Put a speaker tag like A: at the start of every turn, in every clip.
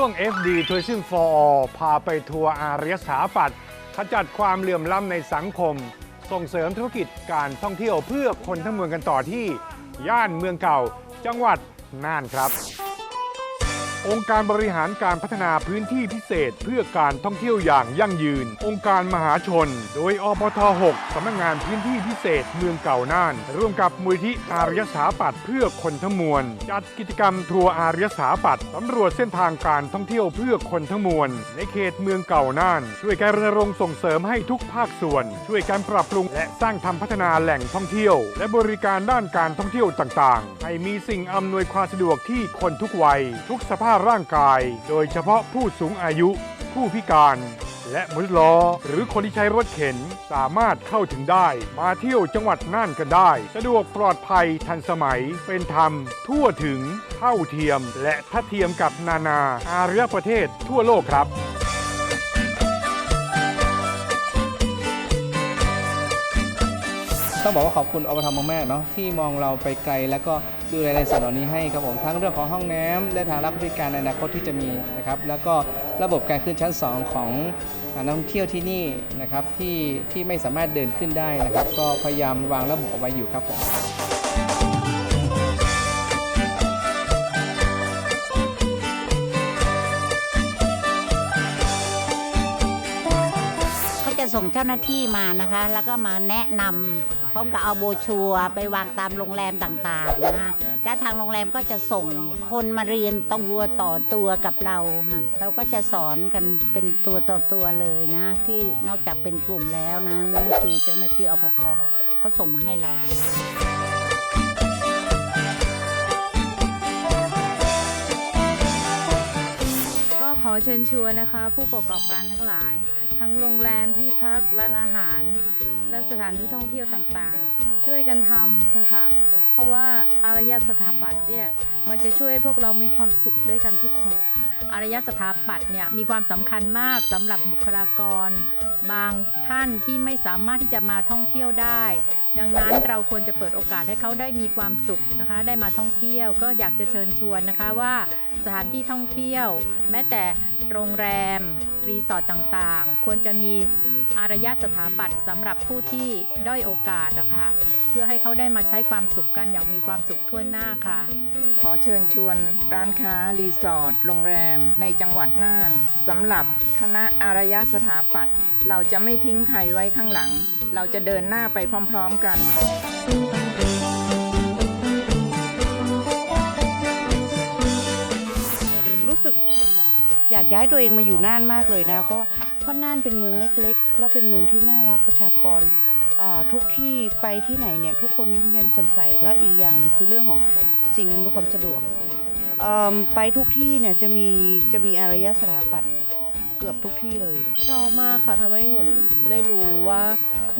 A: ช่วง FD Tourism for All พาไปทัวร์อารยสถาปัตย์ขจัดความเหลื่อมล้ำในสังคม ส่งเสริมธุรกิจการท่องเที่ยวเพื่อคนทั้งเมืองกันต่อที่ ย่านเมืองเก่าจังหวัดน่านครับ องค์การบริหารการพัฒนาพื้นที่พิเศษ เพื่อการท่องเที่ยวอย่างยั่งยืน องค์การมหาชน โดยอปท 6 สำนักงานพื้นที่พิเศษเมืองเก่าน่าน ร่วมกับมูลที่อารยสาปัตเพื่อคนทั้งมวล จัดกิจกรรมทัวร์อารยสาปัตสำรวจเส้นทางการท่องเที่ยวเพื่อคนทั้งมวล ในเขตเมืองเก่าน่าน ช่วยการรณรงค์ส่งเสริมให้ทุกภาคส่วน ช่วยการปรับปรุงและสร้างทำพัฒนาแหล่งท่องเที่ยว และบริการด้านการท่องเที่ยวต่างๆ ให้มีสิ่งอำนวยความสะดวกที่คนทุกวัย ทุกสภาพร่างกาย โดยเฉพาะผู้สูงอายุ ผู้พิการ และมนุษย์ล้อ หรือคนที่ใช้รถเข็นสามารถเข้าถึงได้ มาเที่ยวจังหวัดน่านกันได้ สะดวกปลอดภัยทันสมัยเป็นธรรม ทั่วถึง เท่าเทียม และทัดเทียมกับนานา อารยประเทศทั่วโลกครับ
B: ต้องบอกว่าขอบคุณอบทมมากๆเนาะที่มองเราไปไกลแล้วก็ ดูแลในส่วนเหล่านี้ให้ครับผมทั้งเรื่องของห้องน้ำและทางรับบริการในอนาคตที่จะมีนะครับแล้วก็ระบบการขึ้นชั้น 2 ของนักท่องเที่ยวที่นี่นะครับที่ที่ไม่สามารถเดินขึ้นได้นะครับ ก็พยายามวางระบบเอาไว้อยู่ครับผม
C: เขาจะส่งเจ้าหน้าที่มานะคะ แล้วก็มาแนะนำ พร้อมกับเอาโบชัวไปวางตามโรงแรมต่างๆนะและทางโรงแรมก็จะส่งคนมาเรียนตองวัวต่อตัวกับเราค่ะเราก็จะสอนกันเป็นตัวต่อตัวเลยนะ ที่นอกจากเป็นกลุ่มแล้วนะนั่คือเจ้าหน้าที่อพทเขาส่งมาให้เรา
D: ก็ขอเชิญชวนนะคะ ผู้ประกอบการทั้งหลาย ทั้งโรงแรมที่พักร้านอาหาร และสถานที่ท่องเที่ยวต่างๆ ช่วยกันทำเถอะค่ะ เพราะว่าอารยสถาปัตย์เนี่ยมันจะช่วยพวกเรามีความสุขด้วยกันทุกคน
E: อารยสถาปัตย์เนี่ยมีความสำคัญมากสำหรับบุคลากร บางท่านที่ไม่สามารถที่จะมาท่องเที่ยวได้ ดังนั้นเราควรจะเปิดโอกาสให้เขาได้มีความสุขนะคะ ได้มาท่องเที่ยวก็อยากจะเชิญชวนนะคะว่าสถานที่ท่องเที่ยว แม้แต่โรงแรมรีสอร์ทต่างๆ ควรจะมี อารยสถาปัตย์สำหรับผู้ที่ด้อยโอกาสอะค่ะเพื่อให้เขาได้มาใช้ความสุขกันอย่างมีความสุขทั่วหน้าค่ะ
F: ขอเชิญชวนร้านค้า รีสอร์ทโรงแรม ในจังหวัดน่านสำหรับคณะอารยสถาปัตย์เราจะไม่ทิ้งใครไว้ข้างหลัง เราจะเดินหน้าไปพร้อมๆกัน
G: รู้สึกอยากย้ายตัวเองมาอยู่น่านมากเลยนะเพราะเพ ราะน่านเป็นเมืองเล็กๆ แล้วเป็นเมืองที่น่ารักประชากรทุกที่ไปที่ไหนเนี่ยทุกคนยิ้มแย้มแจ่มใสแล้วอีกอย่างหนึงคือเรื่องของสิ่งอำนวยความสะดวกไปทุกที่เนี่ยจะมีจะมีอารยสถาปัตย์เกือบทุกที่เลย
H: ชอบมากค่ะทำให้หนุนได้รู้ว่า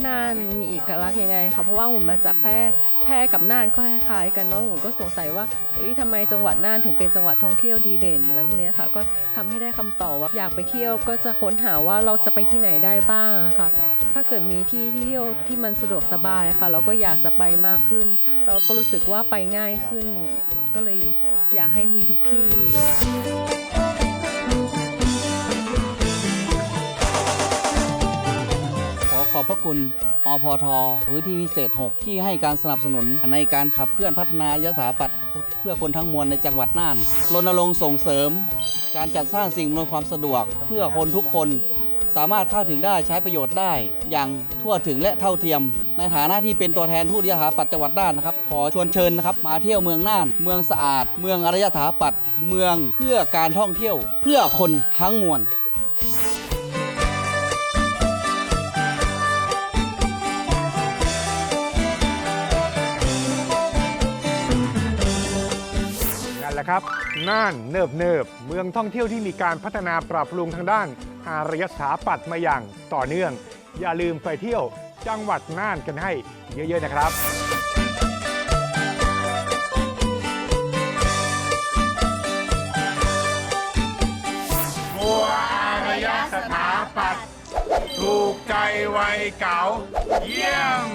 H: น่านมีเอกลักษณ์ยังไงคะเพราะว่าหนุนมาจากแพร่แพร่กับน่านก็คล้ายๆกันเนาะหนุนก็สงสัยว่าเอ้ยทำไมจังหวัดน่านถึงเป็นจังหวัดท่องเที่ยวดีเด่นอะไรพวกนี้ค่ะ ก็ทำให้ได้คำตอบว่าอยากไปเที่ยวก็จะค้นหาว่าเราจะไปที่ไหนได้บ้างค่ะ ถ้าเกิดมีที่เที่ยวที่มันสะดวกสบายค่ะ เราก็อยากจะไปมากขึ้น เราก็รู้สึกว่าไปง่ายขึ้น ก็เลยอยากให้มีทุกที่
B: อขอบพระคุณอพทพื้นที่พิเศษ 6 ที่ให้การสนับสนุนในการขับเคลื่อนพัฒนายสถาปัตย์เพื่อคนทั้งมวลในจังหวัดน่านรณรงค์ส่งเสริม การจัดสร้างสิ่งอำนวยความสะดวก เพื่อคนทุกคนสามารถเข้าถึงได้ใช้ประโยชน์ได้ อย่างทั่วถึงและเท่าเทียม ในฐานะที่เป็นตัวแทนทูตยสถาปัตจังหวัดน่านนะครับ ขอชวนเชิญนะครับ มาเที่ยวเมืองน่าน เมืองสะอาด เมืองอารยสถาปัตเมืองเพื่อการท่องเที่ยว เพื่อคนทั้งมวล
A: นั่นแหละครับ น่านเนิบเนิบเมืองท่องเที่ยวที่มีการพัฒนาปรับปรุงทางด้าน อารยสถาปัตย์มาอย่างต่อเนื่อง อย่าลืมไปเที่ยวจังหวัดน่านกันให้เยอะ ๆ นะครับทัวอารยสถาปัตย์ถูกใจวัยเก่า เยี่ยม